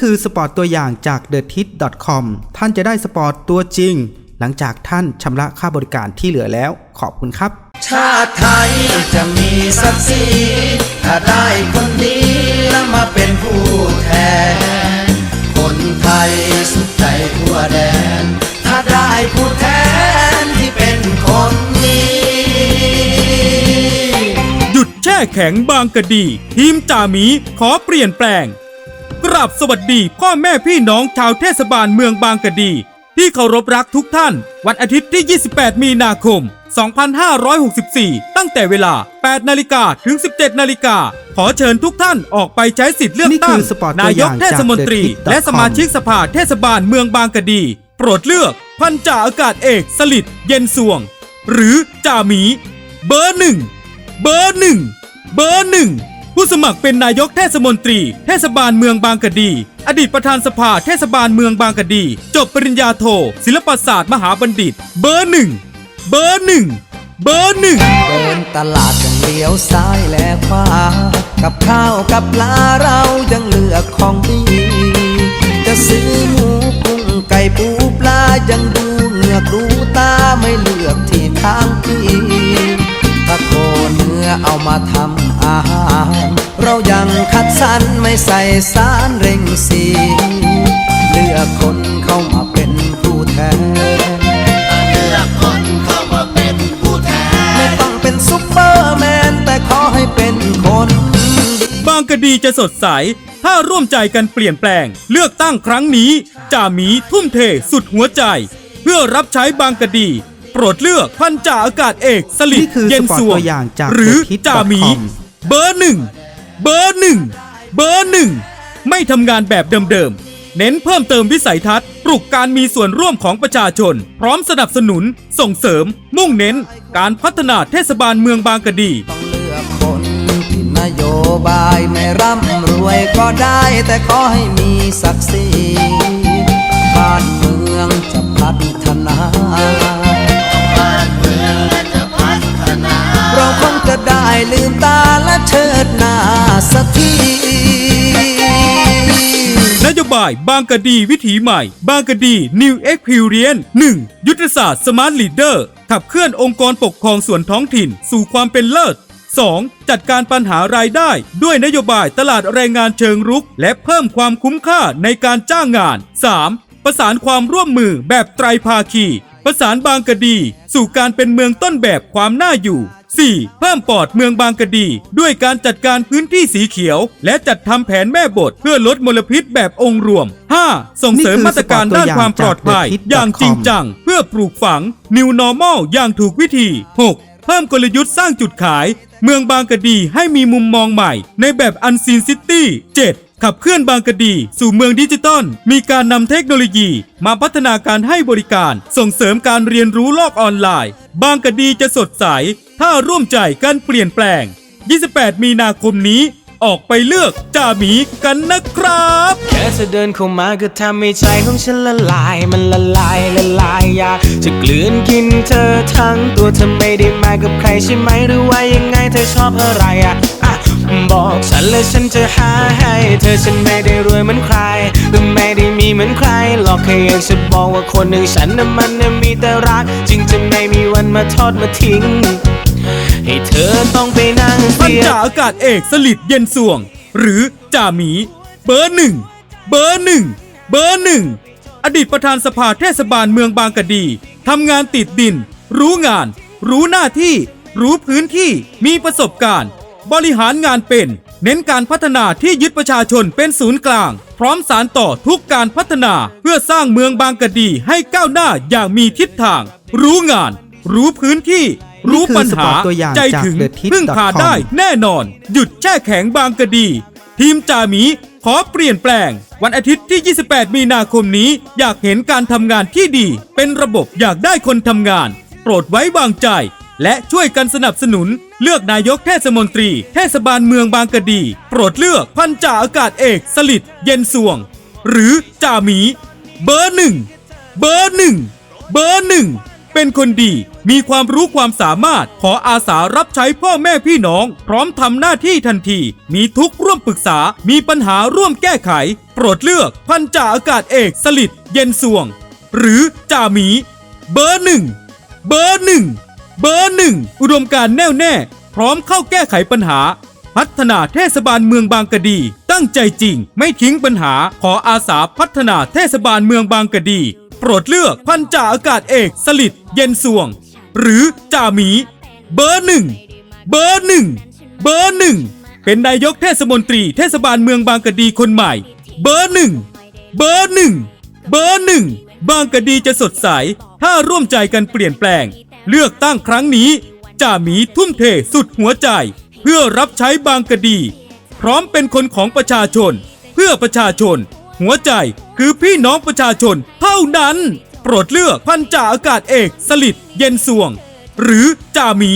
คือสปอร์ตตัวอย่างจาก t h e t i t c o m ท่านจะได้สปอร์ตตัวจริง หลังจากท่านชำระค่าบริการที่เหลือแล้ว ขอบคุณครับ ชาติไทยจะมีศักดิ์ศรีถ้าได้คนดีแล้วมาเป็นผู้แทน คนไทยสุขใจทั่วแดน ถ้าได้ผู้แทนที่เป็นคนดีหยุดแช่แข็งบางกะดี ทีมจ่าหมีขอเปลี่ยนแปลง กราบสวัสดีพ่อแม่พี่น้องชาวเทศบาลเมืองบางกะดี ที่เคารพรักทุกท่าน วันอาทิตย์ที่ 28 มีนาคม 2564 ตั้งแต่เวลา 8 นาฬิกาถึง 17 นาฬิกาขอเชิญทุกท่านออกไปใช้สิทธิ์เลือกนี่ตั้คืงอสปอร์ตนายกเทศมนตรีตัวอย่างจากและสมาชิกสภาเทศบาลเมืองบางกะดี โปรดเลือกพันจ่าอากาศเอกสลิดเย็นสวง หรือจ่าหมี เบอร์หนึ่งเบอร์หนึ่งเบอร์หนึ่ง ผู้สมัครเป็นนายกเทศมนตรี เทศบาลเมืองบางกะดี อดีตประธานสภาเทศบาลเมืองบางกะดี จบปริญญาโท ศิลปศาสตร์มหาบัณฑิต เบอร์หนึ่งเบอร์หนึ่งเบอร์หนึ่งเดินตลาดยังเลี้ยวซ้ายและขวา กับข้าวกับปลาเรายังเลือกของดี จะซื้อหมูกุ้งไก่ปูปลายังดูเหงือกดูตาไม่เลือกที่ทางพี่ เนื้อเอามาทำอาหาร เรายังคัดสรรไม่ใส่สารเร่งสีเลือกคนเข้ามาเป็นผู้แทนเลือกคนเข้ามาเป็นผู้แทน ไม่ต้องเป็นซุปเปอร์แมน แต่ขอให้เป็นคนบางกะดีจะสดใส ถ้าร่วมใจกันเปลี่ยนแปลง เลือกตั้งครั้งนี้จ่าหมีทุ่มเทสุดหัวใจ เพื่อรับใช้บางกะดี โปรดเลือกพันจ่าอากาศเอกสลิดนี่คือเย็นสปอร์ตสวงตัวอย่างจากหรือ The Hit จ่าหมี com เบอร์หนึ่งเบอร์หนึ่งเบอร์หนึ่งไม่ทำงานแบบเดิมๆ เน้นเพิ่มเติมวิสัยทัศน์ ปลุกการมีส่วนร่วมของประชาชน พร้อมสนับสนุน ส่งเสริม มุ่งเน้น การพัฒนาเทศบาลเมืองบางกะดี ต้องเลือกคนที่นโยบายไม่ร่ำรวยก็ได้แต่ขอให้มีศักดิ์ศรีบ้านเมืองจะพัฒนา จะได้ลืมตาและเชิดหน้าสักทีนโยบายบางกะดีวิถีใหม่ บางกะดี New Experience 1. ยุทธศาสตร์ Smart Leader ขับเคลื่อนองค์กรปกครองส่วนท้องถิ่น สู่ความเป็นเลิศ 2. จัดการปัญหารายได้ด้วยนโยบายตลาดแรงงานเชิงรุก และเพิ่มความคุ้มค่าในการจ้างงาน 3. ประสานความร่วมมือแบบไตรภาคี ประสานบางกะดี สู่การเป็นเมืองต้นแบบความน่าอยู่ 4. เพิ่มปอดเมืองบางกะดี ด้วยการจัดการพื้นที่สีเขียว และจัดทำแผนแม่บทเพื่อลดมลพิษแบบองค์รวม 5. ส่งเสริมนี่คือมาตรการด้านความปลอดภัยสปอร์ตตัวอย่างจาก The Hit อย่างจริง com จัง เพื่อปลูกฝัง New Normal อย่างถูกวิธี 6. เพิ่มกลยุทธ์สร้างจุดขาย เมืองบางกะดีให้มีมุมมองใหม่ ในแบบอันซีนซิตี้ 7. ขับเคลื่อนบางกะดี สู่เมืองดิจิตอล มีการนำเทคโนโลยี มาพัฒนาการให้บริการ ส่งเสริมการเรียนรู้โลกออนไลน์ บางกะดีจะสดใส ถ้าร่วมใจกันเปลี่ยนแปลง 28 มีนาคมนี้ ออกไปเลือกจ่าหมีกันนะครับแค่เธอเดินเข้ามาก็ทำให้ใจของฉันละลาย มันละลายละลายอยากจะกลืนกินเธอทั้งตัวเธอไม่ได้มากับใครใช่ไหมหรือว่ายังไงเธอชอบอะไรอะ บอกฉันและฉันจะหาให้ เธอฉันไม่ได้รวยเหมือนใครหรือไม่ได้มีเหมือนใคร หรอกแค่อยากจะบอกว่าคนหนึ่งฉันน่ะมันน่ะมีแต่รัก จึงจะไม่มีวันมาทอดมาทิ้ง ให้เธอต้องไปนั่งพันเสีย จ่าอากาศเอกสลิดเย็นสวง หรือจ่าหมี เบอร์หนึ่งเบอร์หนึ่งเบอร์หนึ่งอดีตประธานสภาเทศบาลเมืองบางกะดีทำงานติดดิน รู้งาน รู้หน้าที่ รู้พื้นที่มีประสบการณ์ บริหารงานเป็น เน้นการพัฒนาที่ยึดประชาชนเป็นศูนย์กลาง พร้อมสารต่อทุกการพัฒนาเพื่อสร้างเมืองบางกะดีให้ก้าวหน้าอย่างมีทิศทาง รู้งาน รู้พื้นที่ รู้ปัญหานี่คือสปอร์ตตัวอย่างใจจากถึง The Tip พึ่งพา com ได้แน่นอน หยุดแช่แข็งบางกะดี ทีมจ่าหมีขอเปลี่ยนแปลง วันอาทิตย์ที่ 28 มีนาคมนี้ อยากเห็นการทำงานที่ดี เป็นระบบอยากได้คนทำงาน โปรดไว้วางใจ และช่วยกันสนับสนุน เลือกนายกเทศมนตรี เทศบาลเมืองบางกะดี โปรดเลือกพันจ่าอากาศเอก สลิดเย็นสวง หรือจ่าหมี เบอร์หนึ่งเบอร์หนึ่งเบอร์หนึ่งเป็นคนดีมีความรู้ความสามารถขออาสารับใช้พ่อแม่พี่น้อง พร้อมทำหน้าที่ทันที มีทุกร่วมปรึกษา มีปัญหาร่วมแก้ไข โปรดเลือกพันจ่าอากาศเอกสลิดเย็นสวง หรือจ่าหมี เบอร์หนึ่งเบอร์หนึ่ง เบอร์หนึ่งอุดมการแน่วแน่ พร้อมเข้าแก้ไขปัญหา พัฒนาเทศบาลเมืองบางกะดี ตั้งใจจริง ไม่ทิ้งปัญหา ขออาสาพัฒนาเทศบาลเมืองบางกะดี โปรดเลือกพันจ่าอากาศเอกสลิดเย็นสวง หรือจ่าหมี เบอร์หนึ่งเบอร์หนึ่งเบอร์หนึ่งเป็นนายกเทศมนตรีเทศบาลเมืองบางกะดีคนใหม่ เบอร์หนึ่งเบอร์หนึ่งเบอร์หนึ่งบางกะดีจะสดใส ถ้าร่วมใจกันเปลี่ยนแปลง เลือกตั้งครั้งนี้จ่าหมีทุ่มเทสุดหัวใจ เพื่อรับใช้บางกะดี พร้อมเป็นคนของประชาชน เพื่อประชาชน หัวใจคือพี่น้องประชาชนเท่านั้น โปรดเลือกพันจ่าอากาศเอกสลิดเย็นสวง หรือจ่าหมี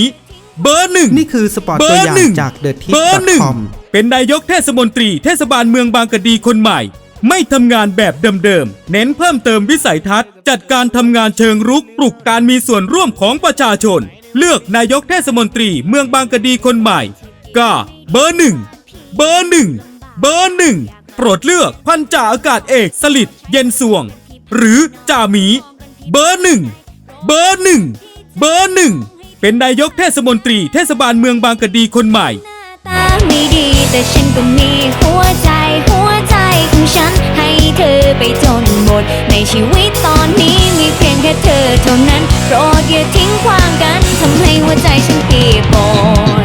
เบอร์หนึ่ง นี่คือสปอร์ตเบตัวออร์ย่างหนึ่งจาก The t i เบอร์หนึ่ง c o m เป็นนายกเทศมนตรีเทศบาลเมืองบางกะดีคนใหม่ ไม่ทำงานแบบเดิมๆ เน้นเพิ่มเติมวิสัยทัศน์ จัดการทำงานเชิงรุกปลุกการมีส่วนร่วมของประชาชน เลือกนายกเทศมนตรีเมืองบางกะดีคนใหม่ก็เบอร์หนึ่งเบอร์หนึ่งเบอร์หนึ่งโปรดเลือกพันจ่าอากาศเอกสลิดเย็นสวง หรือจ่าหมี เบอร์หนึ่งเบอร์หนึ่งเบอร์หนึ่งเป็นนายกเทศมนตรีเทศบาลเมืองบางกะดีคนใหม่ ตาไม่ดีแต่ฉันก็มีหัวใจหัว ของฉันให้เธอไปจนหมด ในชีวิตตอนนี้มีเพียงแค่เธอเท่านั้น โปรดอย่าทิ้งความกันทำให้หัวใจฉันเปียกปน